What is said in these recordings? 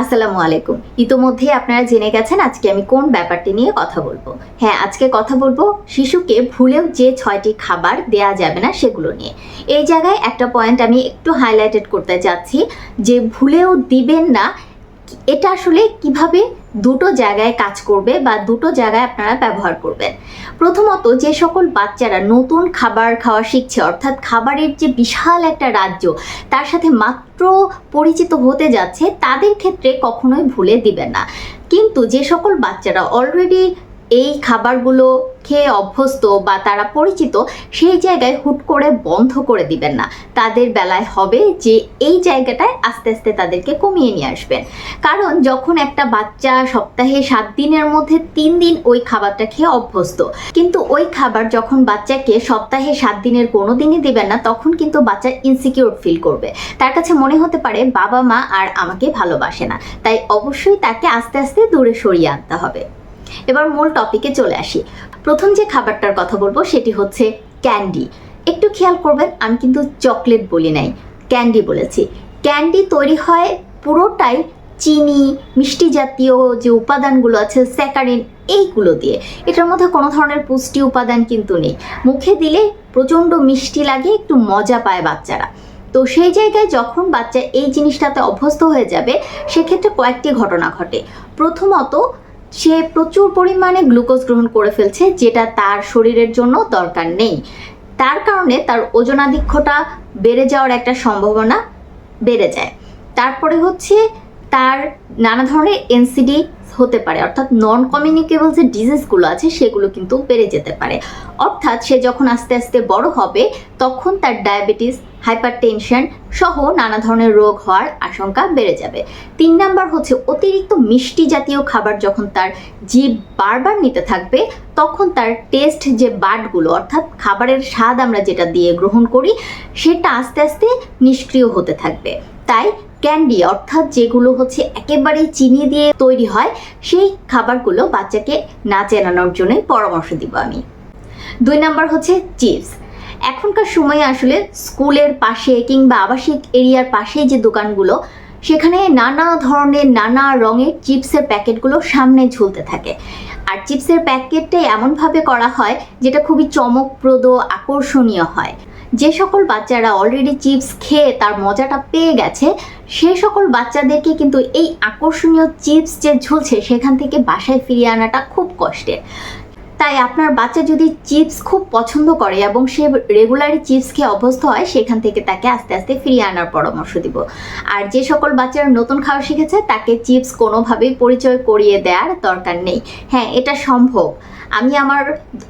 আসসালামু আলাইকুম। ইতোমধ্যে আপনারা জেনে গেছেন আজকে আমি কোন ব্যাপারটি নিয়ে কথা বলব। হ্যাঁ আজকে কথা বলব শিশুকে ভুলেও যে ছয়টি খাবার দেয়া যাবে না সেগুলো নিয়ে। এই জায়গায় একটা পয়েন্ট আমি একটু হাইলাইটেড করতে চাচ্ছি যে ভুলেও দিবেন না এটা আসলে কীভাবে দুটো জায়গায় কাজ করবে বা দুটো জায়গায় আপনারা ব্যবহার করবেন? প্রথমত যে সকল বাচ্চারা নতুন খাবার খাওয়া শিখছে, অর্থাৎ খাবারের যে বিশাল একটা রাজ্য, তার সাথে মাত্র পরিচিত হতে যাচ্ছে, তাদের ক্ষেত্রে কখনোই ভুলে দিবেন না। কিন্তু যে সকল বাচ্চারা অলরেডি এই খাবারগুলো খেয়ে অভ্যস্ত বা তারা পরিচিত, সেই জায়গায় হুট করে বন্ধ করে দিবেন না। তাদের বেলায় হবে যে এই জায়গাটায় আস্তে আস্তে তাদেরকে কমিয়ে নিয়ে আসবেন। কারণ যখন একটা বাচ্চা সপ্তাহে সাত দিনের মধ্যে তিন দিন ওই খাবারটা খেয়ে অভ্যস্ত, কিন্তু ওই খাবার যখন বাচ্চাকে সপ্তাহে সাত দিনের কোনো দিনই দিবেন না, তখন কিন্তু বাচ্চা ইনসিকিউর ফিল করবে। তার কাছে মনে হতে পারে বাবা মা আর আমাকে ভালোবাসে না, তাই অবশ্যই তাকে আস্তে আস্তে দূরে সরিয়ে আনতে হবে। এবার মূল টপিকে চলে আসি। প্রথম যে খাবারটার কথা বলব সেটি হচ্ছে ক্যান্ডি। একটু খেয়াল করবেন, আমি কিন্তু চকলেট বলি নাই, ক্যান্ডি বলেছি। ক্যান্ডি তৈরি হয় পুরোটাই চিনি, মিষ্টি জাতীয় যে উপাদানগুলো আছে, স্যাকারিন, এইগুলো দিয়ে। এটার মধ্যে কোনো ধরনের পুষ্টি উপাদান কিন্তু নেই। মুখে দিলে প্রচণ্ড মিষ্টি লাগে, একটু মজা পায় বাচ্চারা। তো সেই জায়গায় যখন বাচ্চা এই জিনিসটাতে অভ্যস্ত হয়ে যাবে, সেক্ষেত্রে কয়েকটি ঘটনা ঘটে। প্রথমত সে প্রচুর পরিমাণে গ্লুকোজ গ্রহণ করে ফেলছে, যেটা তার শরীরের জন্য দরকার নেই। তার কারণে তার ওজনাধিক্যটা বেড়ে যাওয়ার একটা সম্ভাবনা বেড়ে যায়। তারপরে হচ্ছে তার নানা ধরনের এনসিডি হতে পারে, অর্থাৎ নন কমিউনিকেবল যে ডিজিজগুলো আছে সেগুলো কিন্তু বেড়ে যেতে পারে। অর্থাৎ সে যখন আস্তে আস্তে বড় হবে, তখন তার ডায়াবেটিস হাইপার টেনশন সহ নানা ধরনের রোগ হওয়ার আশঙ্কা বেড়ে যাবে। তিন নাম্বার হচ্ছে অতিরিক্ত মিষ্টি জাতীয় খাবার যখন তার জীব বারবার নিতে থাকবে, তখন তার টেস্ট যে বাটগুলো অর্থাৎ খাবারের স্বাদ আমরা যেটা দিয়ে গ্রহণ করি, সেটা আস্তে আস্তে নিষ্ক্রিয় হতে থাকবে। তাই ক্যান্ডি, অর্থাৎ যেগুলো হচ্ছে একেবারেই চিনি দিয়ে তৈরি হয়, সেই খাবারগুলো বাচ্চাকে না চেনানোর জন্যই পরামর্শ দিব আমি। দুই নাম্বার হচ্ছে চিপস। এখনকার সময়ে আসলে স্কুলের পাশে কিংবা আবাসিক এরিয়ার পাশে যে দোকানগুলো, সেখানে নানা ধরনের নানা রঙের চিপসের প্যাকেটগুলো সামনে ঝুলতে থাকে। আর চিপসের প্যাকেটটাই এমনভাবে করা হয়, যেটা খুবই চমকপ্রদ, আকর্ষণীয় হয়। যে সকল বাচ্চারা অলরেডি চিপস খেয়ে তার মজাটা পেয়ে গেছে, সে সকল বাচ্চাদেরকে কিন্তু এই আকর্ষণীয় চিপস যে ঝুলছে সেখান থেকে বাসায় ফিরিয়ে আনাটা খুব কষ্টের। তাই আপনার বাচ্চা যদি চিপস খুব পছন্দ করে এবং সে রেগুলারই চিপস খেয়ে অভ্যস্ত হয়, সেখান থেকে তাকে আস্তে আস্তে ফিরিয়ে আনার পরামর্শ দিব। আর যে সকল বাচ্চারা নতুন খাওয়া শিখেছে, তাকে চিপস কোনোভাবেই পরিচয় করিয়ে দেওয়ার দরকার নেই। হ্যাঁ এটা সম্ভব। আমি আমার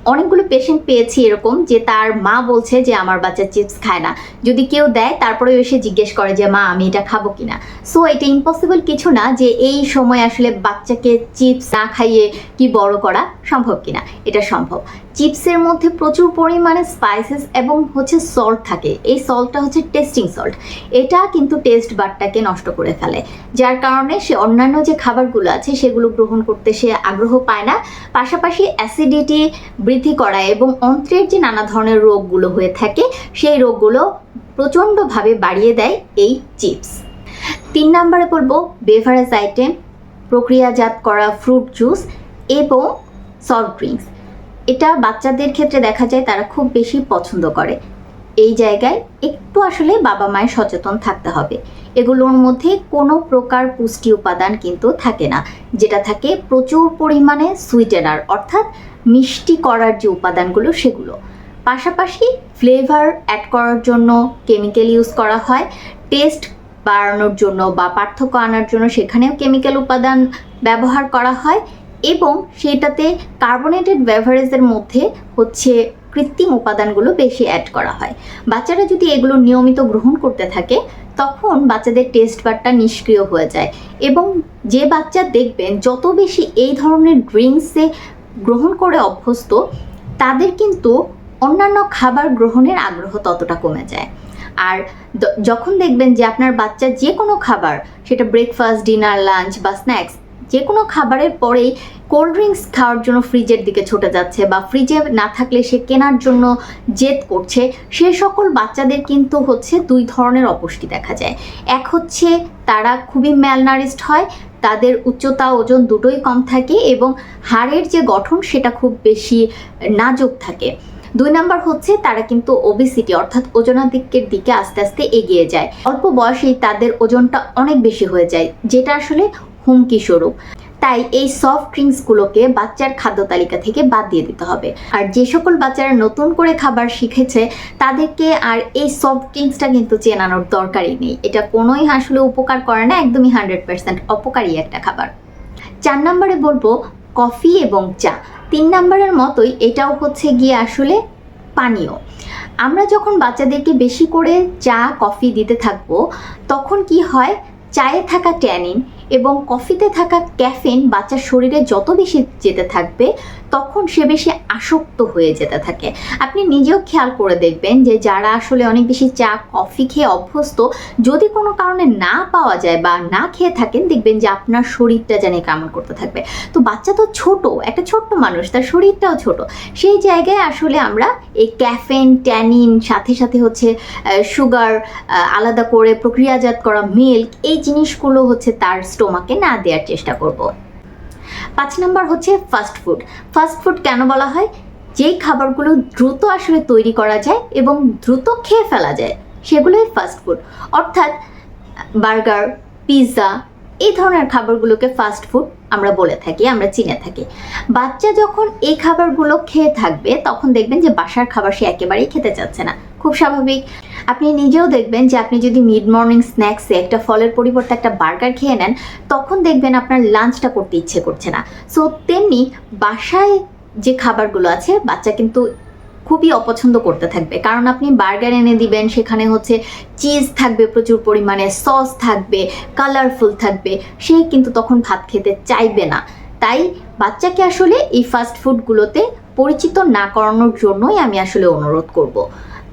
অনেকগুলো পেশেন্ট পেয়েছি এরকম যে তার মা বলছে যে আমার বাচ্চা চিপস খায় না। যদি কেউ দেয় তারপরে এসে জিজ্ঞেস করে যে, মা, আমি এটা খাব কিনা? সো এটা ইম্পসিবল কিছু না যে এই সময় আসলে বাচ্চাকে চিপস না খাইয়ে কি বড় করা সম্ভব কিনা। এটা সম্ভব। চিপসের মধ্যে প্রচুর পরিমাণে স্পাইসেস এবং হচ্ছে সল্ট থাকে। এই সল্টটা হচ্ছে টেস্টিং সল্ট এটা কিন্তু টেস্ট বারটাকে নষ্ট করে ফেলে। যার কারণে সে অন্যান্য যে খাবারগুলো আছে, সেগুলো গ্রহণ করতে সে আগ্রহ পায় না। পাশাপাশি অ্যাসিডিটি বৃদ্ধি করা এবং অন্ত্রের যে নানা ধরনের রোগগুলো হয়ে থাকে, সেই রোগগুলো প্রচণ্ডভাবে বাড়িয়ে দেয় এই চিপস। তিন নম্বরে বলব বেভারেজ আইটেম প্রক্রিয়াজাত করা ফ্রুট জুস এবং সফট ড্রিঙ্কস এটা বাচ্চাদের ক্ষেত্রে দেখা যায় তারা খুব বেশি পছন্দ করে। এই জায়গায় একটু আসলে বাবা মায়ের সচেতন থাকতে হবে। এগুলোর মধ্যে কোনো প্রকার পুষ্টি উপাদান কিন্তু থাকে না, যেটা থাকে প্রচুর পরিমাণে সুইটেনার, অর্থাৎ মিষ্টি করার যে উপাদানগুলো সেগুলো। পাশাপাশি ফ্লেভার অ্যাড করার জন্য কেমিক্যাল ইউজ করা হয়, টেস্ট বাড়ানোর জন্য বা পার্থক্য আনার জন্য সেখানেও কেমিক্যাল উপাদান ব্যবহার করা হয় এবং সেটাতে কার্বোনেটেড বেভারেজের মধ্যে হচ্ছে কৃত্রিম উপাদানগুলো বেশি অ্যাড করা হয়। বাচ্চারা যদি এগুলো নিয়মিত গ্রহণ করতে থাকে, তখন বাচ্চাদের টেস্ট বারটা নিষ্ক্রিয় হয়ে যায় এবং যে বাচ্চা দেখবেন, যত বেশি এই ধরনের ড্রিঙ্কসে গ্রহণ করে অভ্যস্ত, তাদের কিন্তু অন্যান্য খাবার গ্রহণের আগ্রহ ততটা কমে যায়। আর যখন দেখবেন যে আপনার বাচ্চা যে কোনো খাবার, সেটা ব্রেকফাস্ট ডিনার লাঞ্চ বা স্ন্যাক্স যে কোনো খাবারের পরেই কোল্ড ড্রিঙ্কস খাওয়ার জন্য ফ্রিজের দিকে ছুটে যাচ্ছে বা ফ্রিজে না থাকলে সে কেনার জন্য জেদ করছে, সে সকল বাচ্চাদের কিন্তু হচ্ছে দুই ধরনের অপুষ্টি দেখা যায়। এক হচ্ছে তারা খুবই ম্যালনারিস্ট হয়, তাদের উচ্চতা ওজন দুটোই কম থাকে এবং হাড়ের যে গঠন সেটা খুব বেশি নাজুক থাকে। দুই নাম্বার হচ্ছে তারা কিন্তু ওবিসিটি অর্থাৎ ওজনাধিক্যের দিকে আস্তে আস্তে এগিয়ে যায়। অল্প বয়সেই তাদের ওজনটা অনেক বেশি হয়ে যায়, যেটা আসলে হুমকি স্বরূপ। তাই এই সফট ড্রিঙ্কসগুলোকে বাচ্চার খাদ্য তালিকা থেকে বাদ দিয়ে দিতে হবে। আর যে সকল বাচ্চারা নতুন করে খাবার শিখেছে, তাদেরকে আর এই সফট ড্রিঙ্কসটা কিন্তু চেনানোর দরকারই নেই। এটা কোনোই আসলে উপকার করে না, একদমই হান্ড্রেড পার্সেন্ট অপকারী একটা খাবার। চার নম্বরে বলব, কফি এবং চা। তিন নম্বরের মতোই এটাও হচ্ছে গিয়ে আসলে পানীয়। আমরা যখন বাচ্চাদেরকে বেশি করে চা, কফি দিতে থাকব, তখন কি হয়? চায়ে থাকা ট্যানিন এবং কফিতে থাকা ক্যাফেন বাচ্চার শরীরে যত বেশি যেতে থাকবে তখন সে বেশি আসক্ত হয়ে যেতে থাকে। আপনি নিজেও খেয়াল করে দেখবেন যে যারা আসলে অনেক বেশি চা, কফি খেয়ে অভ্যস্ত, যদি কোনো কারণে না পাওয়া যায় বা না খেয়ে থাকেন, দেখবেন যে আপনার শরীরটা যেন কেমন করতে থাকবে। তো বাচ্চা তো ছোট, একটা ছোট্ট মানুষ, তার শরীরটাও ছোট। সেই জায়গায় আসলে আমরা এই ক্যাফেন ট্যানিন, সাথে সাথে হচ্ছে সুগার আলাদা করে প্রক্রিয়াজাত করা মিল্ক, এই জিনিসগুলো হচ্ছে তার স্টোমাকে না দেওয়ার চেষ্টা করব। পাঁচ নম্বর হচ্ছে ফাস্ট ফুড ফাস্ট ফুড কেন বলা হয়? যেই খাবারগুলো দ্রুত আসলে তৈরি করা যায় এবং দ্রুত খেয়ে ফেলা যায়, সেগুলোই ফাস্ট ফুড অর্থাৎ বার্গার পিৎজা এই ধরনের খাবারগুলোকে ফাস্ট ফুড আমরা বলে থাকি, আমরা চিনে থাকি। বাচ্চা যখন এই খাবারগুলো খেয়ে থাকবে, তখন দেখবেন যে বাসার খাবার সে একেবারেই খেতে চাচ্ছে না। খুব স্বাভাবিক। আপনি নিজেও দেখবেন যে আপনি যদি মিড মর্নিং স্ন্যাক্সে একটা ফলের পরিবর্তে একটা বার্গার খেয়ে নেন, তখন দেখবেন আপনার লাঞ্চটা করতে ইচ্ছে করছে না। সো তেমনি বাসায় যে খাবারগুলো আছে, বাচ্চা কিন্তু খুবই অপছন্দ করতে থাকবে। কারণ আপনি বার্গার এনে দিবেন, সেখানে হচ্ছে চিজ থাকবে প্রচুর পরিমাণে সস থাকবে কালারফুল থাকবে, সে কিন্তু তখন ভাত খেতে চাইবে না। তাই বাচ্চাকে আসলে এই ফাস্ট ফুডগুলোতে পরিচিত না করানোর জন্যই আমি আসলে অনুরোধ করব।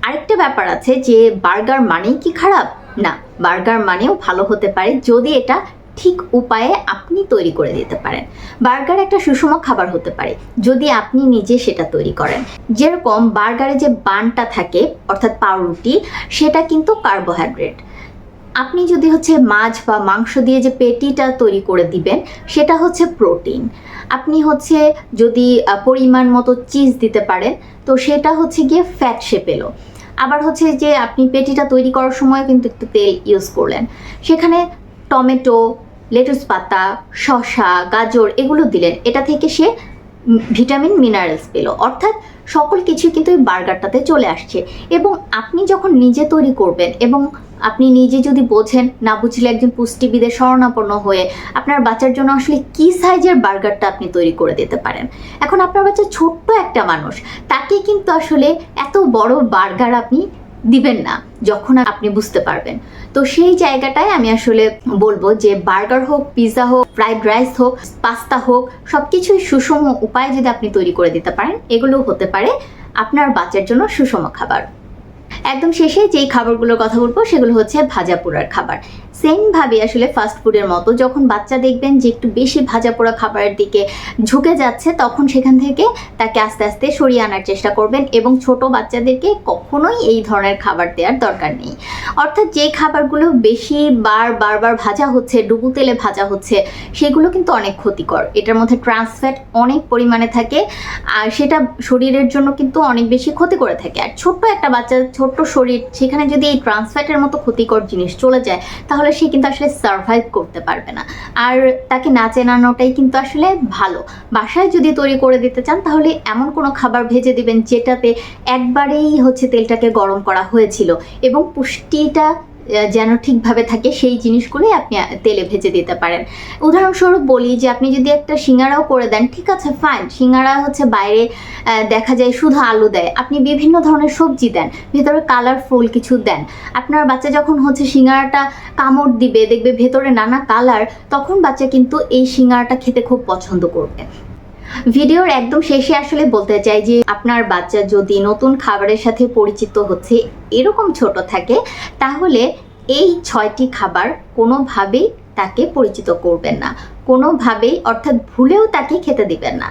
আরেকটা ব্যাপার আছে যে বার্গার মানেই কি খারাপ? না, বার্গার মানেও ভালো হতে পারে যদি এটা ঠিক উপায়ে আপনি তৈরি করে দিতে পারেন। বার্গার একটা সুষম খাবার হতে পারে যদি আপনি নিজে সেটা তৈরি করেন। যেরকম বার্গারে যে বানটা থাকে, অর্থাৎ পাউরুটি, সেটা কিন্তু কার্বোহাইড্রেট। আপনি যদি হচ্ছে মাছ বা মাংস দিয়ে যে পেটিটা তৈরি করে দিবেন, সেটা হচ্ছে প্রোটিন। আপনি হচ্ছে যদি পরিমাণ মতো চিজ দিতে পারেন, তো সেটা হচ্ছে গিয়ে ফ্যাট শেপ এলো। আবার হচ্ছে যে আপনি পেটিটা তৈরি করার সময় কিন্তু একটু তেল ইউজ করলেন। সেখানে টমেটো, লেটুস পাতা, শসা, গাজর এগুলো দিলেন। এটা থেকে সে ভিটামিন, মিনারেলস পেল। অর্থাৎ সকল কিছু কিন্তু এই বার্গারটাতে চলে আসছে। এবং আপনি যখন নিজে তৈরি করবেন এবং আপনি নিজে যদি বোঝেন, না বুঝলে একজন পুষ্টিবিদের শরণাপন্ন হয়ে আপনার বাচ্চার জন্য আসলে কি সাইজের বার্গারটা আপনি তৈরি করে দিতে পারেন। এখন আপনার বাচ্চা ছোট্ট একটা মানুষ, তাকে কিন্তু আসলে এত বড় বার্গার আপনি দিবেন না, যখন আপনি বুঝতে পারবেন। তো সেই জায়গাটায় আমি আসলে বলব যে বার্গার হোক, পিৎজা হোক, ফ্রাইড রাইস হোক, পাস্তা হোক সব কিছুই সুষম উপায় যদি আপনি তৈরি করে দিতে পারেন এগুলো হতে পারে আপনার বাচ্চার জন্য সুষম খাবার। একদম শেষে যেই খাবারগুলোর কথা বলব, সেগুলো হচ্ছে ভাজা পোড়ার খাবার। সেমভাবে আসলে ফাস্ট ফুডের মতো, যখন বাচ্চা দেখবেন যে একটু বেশি ভাজা পোড়া খাবারের দিকে ঝুঁকে যাচ্ছে, তখন সেখান থেকে তাকে আস্তে আস্তে সরিয়ে আনার চেষ্টা করবেন এবং ছোট বাচ্চাদেরকে কখনোই এই ধরনের খাবার দেওয়ার দরকার নেই। অর্থাৎ যে খাবারগুলো বেশি বার বারবার ভাজা হচ্ছে, ডুবু তেলে ভাজা হচ্ছে, সেগুলো কিন্তু অনেক ক্ষতিকর। এটার মধ্যে ট্রান্সফ্যাট অনেক পরিমাণে থাকে, আর সেটা শরীরের জন্য কিন্তু অনেক বেশি ক্ষতি করে থাকে। আর ছোট্ট একটা বাচ্চার ছোট্ট শরীর, সেখানে যদি এই ট্রান্সফ্যাটের মতো ক্ষতিকর জিনিস চলে যায়, তাহলে সে কিন্তু আসলে সার্ভাইভ করতে পারবে না। আর তাকে না চেনানোটাই কিন্তু আসলে ভালো। বাসায় যদি তৈরি করে দিতে চান, তাহলে এমন কোনো খাবার ভেজে দিবেন যেটাতে একবারেই হচ্ছে তেলটাকে গরম করা হয়েছিল এবং পুষ্টিটা যেন ঠিকভাবে থাকে সেই জিনিসগুলোই আপনি তেলে ভেজে দিতে পারেন। উদাহরণস্বরূপ বলি যে, আপনি যদি একটা সিঙ্গারাও করে দেন, ঠিক আছে ফাইন সিঙ্গারা হচ্ছে বাইরে দেখা যায় শুধু আলু দেয়। আপনি বিভিন্ন ধরনের সবজি দেন, ভেতরে কালারফুল কিছু দেন। আপনার বাচ্চা যখন হচ্ছে সিঙ্গারাটা কামড় দিবে, দেখবে ভেতরে নানা কালার তখন বাচ্চা কিন্তু এই সিঙ্গারাটা খেতে খুব পছন্দ করবে। ভিডিওর একদম শেষে আসলে বলতে চাই যে আপনার বাচ্চা যদি নতুন খাবারের সাথে পরিচিত হচ্ছে, এরকম ছোট থাকে, তাহলে এই ছয়টি খাবার কোনোভাবেই তাকে পরিচিত করবেন না। কোনোভাবেই, অর্থাৎ ভুলেও তাকে খেতে দিবেন না।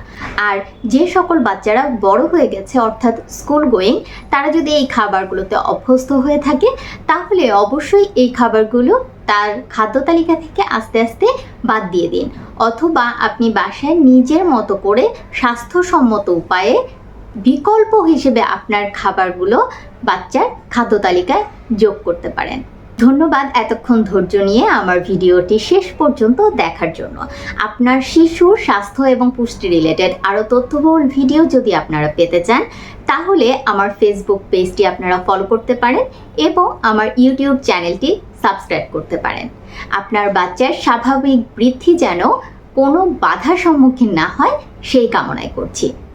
আর যে সকল বাচ্চারা বড় হয়ে গেছে, অর্থাৎ স্কুল গোয়িং, তারা যদি এই খাবারগুলোতে অভ্যস্ত হয়ে থাকে, তাহলে অবশ্যই এই খাবারগুলো তার খাদ্য তালিকা থেকে আস্তে আস্তে বাদ দিয়ে দিন। অথবা আপনি বাসায় নিজের মতো করে স্বাস্থ্যসম্মত উপায়ে বিকল্প হিসেবে আপনার খাবারগুলো বাচ্চার খাদ্য তালিকায় যোগ করতে পারেন। ধন্যবাদ এতক্ষণ ধৈর্য নিয়ে আমার ভিডিওটি শেষ পর্যন্ত দেখার জন্য। আপনার শিশুর স্বাস্থ্য এবং পুষ্টি রিলেটেড আরও তথ্যবহুল ভিডিও যদি আপনারা পেতে চান, তাহলে আমার ফেসবুক পেজটি আপনারা ফলো করতে পারেন এবং আমার ইউটিউব চ্যানেলটি সাবস্ক্রাইব করতে পারেন। আপনার বাচ্চার স্বাভাবিক বৃদ্ধি যেন কোনো বাধার সম্মুখীন না হয়, সেই কামনায় করছি।